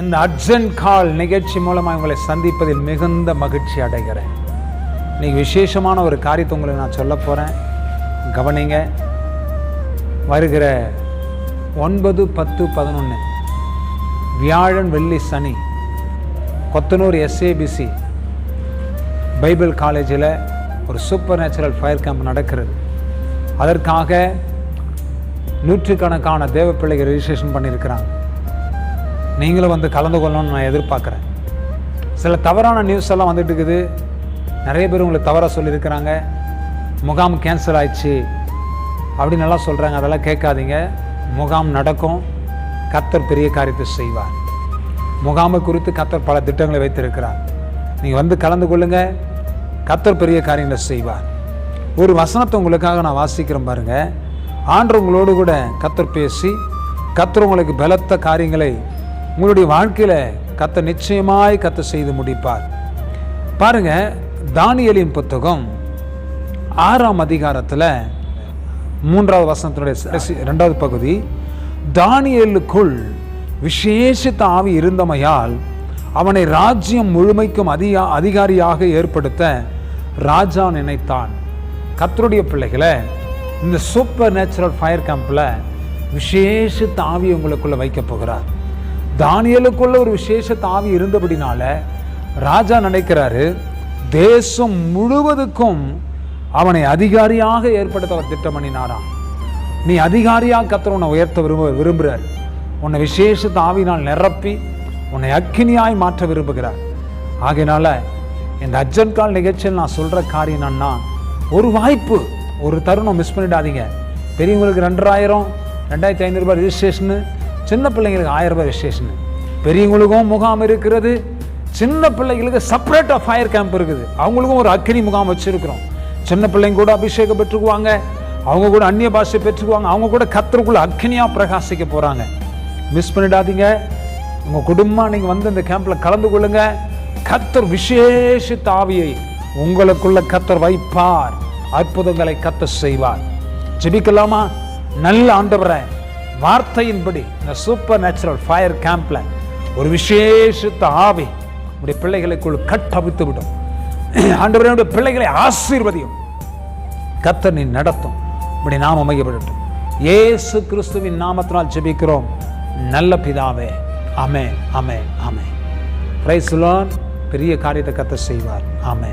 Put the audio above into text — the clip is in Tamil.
இந்த அர்ஜென்ட் கால் நிகழ்ச்சி மூலமாக உங்களை சந்திப்பதில் மிகுந்த மகிழ்ச்சி அடைகிறேன். இன்னைக்கு விசேஷமான ஒரு காரியத்தை உங்களுக்கு நான் சொல்ல போகிறேன் கவனிங்க. வருகிற ஒன்பது பத்து பதினொன்று வியாழன் வெள்ளி சனி. கொத்தனூர் எஸ்ஏபிசி பைபிள் காலேஜில் ஒரு சூப்பர் நேச்சுரல் ஃபயர் கேம்ப் நடக்கிறது. அதற்காக நூற்றுக்கணக்கான தேவ பிள்ளைகள் ரிஜிஸ்ட்ரேஷன் பண்ணியிருக்கிறாங்க. நீங்களும் வந்து கலந்து கொள்ளணும்னு நான் எதிர்பார்க்குறேன். சில தவறான நியூஸ் எல்லாம் வந்துட்டு இருக்குது. நிறைய பேர் உங்களுக்கு தவறாக சொல்லியிருக்கிறாங்க. முகாம் கேன்சல் ஆயிடுச்சு அப்படின்னு எல்லாம் சொல்கிறாங்க அதெல்லாம் கேட்காதீங்க. முகாம் நடக்கும். கத்தர் பெரிய காரியத்தை செய்வார். முகாமை குறித்து கத்தர் பல திட்டங்களை வைத்திருக்கிறார். நீங்கள் வந்து கலந்து கொள்ளுங்க. கத்தர் பெரிய காரியங்களை செய்வார். ஒரு வசனத்தை உங்களுக்காக நான் வாசிக்கிறேன் பாருங்கள் ஆண்டு உங்களோடு கூட கத்தர் பேசி கத்தர் உங்களுக்கு பலத்த காரியங்களை உங்களுடைய வாழ்க்கையில் கத்த நிச்சயமாய் கத்த செய்து முடிப்பார். பாருங்க தானியலின் புத்தகம் ஆறாம் அதிகாரத்தில் மூன்றாவது வசனத்தினுடைய ரெண்டாவது பகுதி தானியலுக்குள் விசேஷித்த ஆவி இருந்தமையால் அவனை ராஜ்யம் முழுமைக்கும் அதிகா அதிகாரியாக ஏற்படுத்த ராஜா நினைத்தான். கத்தருடைய பிள்ளைகளை இந்த சூப்பர் நேச்சுரல் ஃபயர் கேம்பில் விசேஷ தாவி உங்களுக்குள்ளே வைக்க போகிறார். தானியலுக்குள்ள ஒரு விசேஷ தாவி இருந்தபடினால ராஜா நினைக்கிறாரு தேசம் முழுவதுக்கும் அவனை அதிகாரியாக ஏற்படுத்த அவர் திட்டம் பண்ணினாராம் நீ அதிகாரியாக கத்திர உன்னை உயர்த்த விரும்ப விரும்புகிறார். உன்னை விசேஷ தாவினால் நிரப்பி உன்னை அக்கினியாய் மாற்ற விரும்புகிறார். ஆகையினால இந்த அர்ஜென்ட் கால் நிகழ்ச்சியில் நான் சொல்கிற காரியம் என்னன்னா ஒரு வாய்ப்பு. ஒரு தருணம் மிஸ் பண்ணிடாதீங்க. பெரியவங்களுக்கு ரெண்டாயிரம் ரெண்டாயிரத்தி ஐநூறுரூபா ரிஜிஸ்ட்ரேஷனு சின்ன பிள்ளைங்களுக்கு ஆயிரம் ரூபாய் ரிஜிஸ்ட்ரேஷனு பெரியவங்களுக்கும் முகாம் இருக்கிறது. சின்ன பிள்ளைகளுக்கு செப்பரேட்டாக ஃபயர் கேம்ப் இருக்குது. அவங்களுக்கும் ஒரு அக்கினி முகாம் வச்சுருக்கிறோம். சின்ன பிள்ளைங்க கூட அபிஷேகம் பெற்றுக்குவாங்க. அவங்க கூட அந்நிய பாஷை பெற்றுக்குவாங்க. அவங்க கூட கத்தருக்குள்ள அக்னியாக பிரகாசிக்க போகிறாங்க மிஸ் பண்ணிடாதீங்க. உங்கள் குடும்பம் நீங்கள் வந்து இந்த கேம்பில் கலந்து கொள்ளுங்க. கத்தர் விசேஷ தாவியை உங்களுக்குள்ள கத்தர் வைப்பார். அற்புதங்களை கத்த செய்வார். ஜெபிக்கலாமா? நல்ல ஆண்டவரை வார்த்தையின்படி இந்த சூப்பர் நேச்சுரல் ஃபயர் கேம்ப்ல ஒரு விசேஷத்த ஆவி உடைய பிள்ளைகளுக்குள் கட்டவித்து விடும் ஆண்டவரே பிள்ளைகளை ஆசீர்வதியும். கத்தர் நீ நடத்தும். இப்படி நாம் அமைக்கப்படட்டும் ஏசு கிறிஸ்துவின் நாமத்தினால் ஜெபிக்கிறோம். நல்ல பிதாவே அமே அமே அமே பிரைஸ்லான் பெரிய காரியத்தை கத்த செய்வார். ஆமே